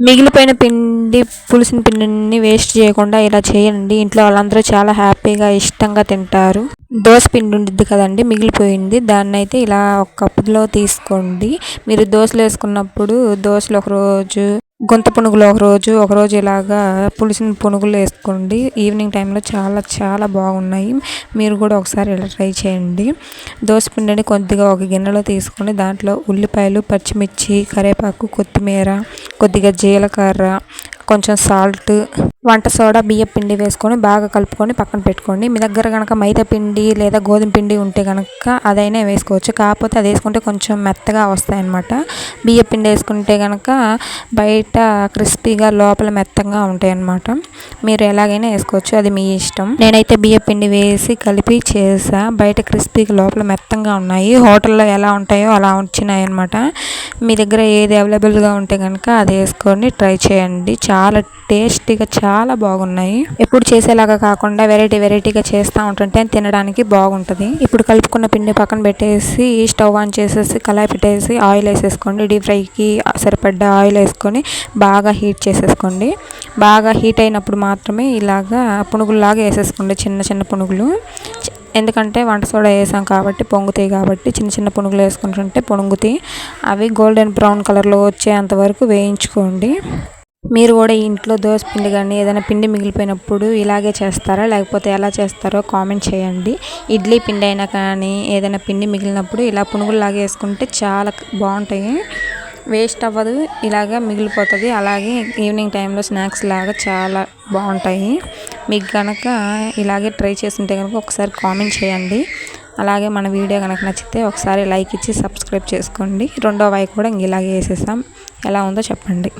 మిగిలిపోయిన పిండి పులిసిన పిండిని వేస్ట్ చేయకుండా ఇలా చేయండి. ఇంట్లో వాళ్ళందరూ చాలా హ్యాపీగా ఇష్టంగా తింటారు. దోశ పిండి ఉండిద్ది కదండి మిగిలిపోయింది. దాన్ని అయితే ఇలా ఒక కప్పులో తీసుకోండి. మీరు దోశలు వేసుకున్నప్పుడు దోశలు ఒకరోజు గుంత పునుగులు ఒక రోజు ఒక రోజు ఇలాగా పులిసిన పునుగులు వేసుకోండి. ఈవినింగ్ టైంలో చాలా చాలా బాగున్నాయి. మీరు కూడా ఒకసారి ఇలా ట్రై చేయండి. దోశ పిండిని కొద్దిగా ఒక గిన్నెలో తీసుకొని దాంట్లో ఉల్లిపాయలు పచ్చిమిర్చి కరివేపాకు కొత్తిమీర కొద్దిగా జీలకర్ర కొంచెం సాల్ట్ వంట సోడా బియ్య పిండి వేసుకొని బాగా కలుపుకొని పక్కన పెట్టుకోండి. మీ దగ్గర కనుక మైదా పిండి లేదా గోధుమ పిండి ఉంటే కనుక అదైనా వేసుకోవచ్చు. కాకపోతే అది వేసుకుంటే కొంచెం మెత్తగా వస్తాయి అన్నమాట బియ్య పిండి వేసుకుంటే కనుక బయట క్రిస్పీగా లోపల మెత్తగా ఉంటాయి అన్నమాట మీరు ఎలాగైనా వేసుకోవచ్చు. అది మీ ఇష్టం. నేనైతే బియ్య పిండి వేసి కలిపి చేసా. బయట క్రిస్పీగా లోపల మెత్తంగా ఉన్నాయి. హోటల్లో ఎలా ఉంటాయో అలా వచ్చినాయి అనమాట మీ దగ్గర ఏది అవైలబుల్గా ఉంటే కనుక అది వేసుకొని ట్రై చేయండి. చాలా చాలా టేస్టీగా చాలా బాగున్నాయి. ఎప్పుడు చేసేలాగా కాకుండా వెరైటీ వెరైటీగా చేస్తూ ఉంటుంటే తినడానికి బాగుంటుంది. ఇప్పుడు కలుపుకున్న పిండి పక్కన పెట్టేసి స్టవ్ ఆన్ చేసేసి కళాయి పెట్టేసి ఆయిల్ వేసేసుకోండి. డీప్ ఫ్రైకి సరిపడ్డ ఆయిల్ వేసుకొని బాగా హీట్ చేసేసుకోండి. బాగా హీట్ అయినప్పుడు మాత్రమే ఇలాగా పునుగుల్లాగా వేసేసుకోండి చిన్న చిన్న పునుగులు. ఎందుకంటే వంట సోడా వేసాం కాబట్టి పొంగుతాయి కాబట్టి చిన్న చిన్న పునుగులు వేసుకుంటుంటే పొంగుతాయి అవి గోల్డెన్ బ్రౌన్ కలర్లో వచ్చేంత వరకు వేయించుకోండి. మీరు కూడా ఇంట్లో దోశ పిండి కానీ ఏదైనా పిండి మిగిలిపోయినప్పుడు ఇలాగే చేస్తారా? లేకపోతే ఎలా చేస్తారో కామెంట్ చేయండి. ఇడ్లీ పిండి అయినా కానీ ఏదైనా పిండి మిగిలినప్పుడు ఇలా పునుగుల్లాగా వేసుకుంటే చాలా బాగుంటాయి. వేస్ట్ అవ్వదు. ఇలాగా మిగిలిపోతుంది. అలాగే ఈవినింగ్ టైంలో స్నాక్స్ లాగా చాలా బాగుంటాయి. మీకు కనుక ఇలాగే ట్రై చేస్తుంటే కనుక ఒకసారి కామెంట్ చేయండి. అలాగే మన వీడియో కనుక నచ్చితే ఒకసారి లైక్ ఇచ్చి సబ్స్క్రైబ్ చేసుకోండి. రెండో వాయి కూడా ఇంక ఇలాగే వేసేసాం. ఎలా ఉందో చెప్పండి.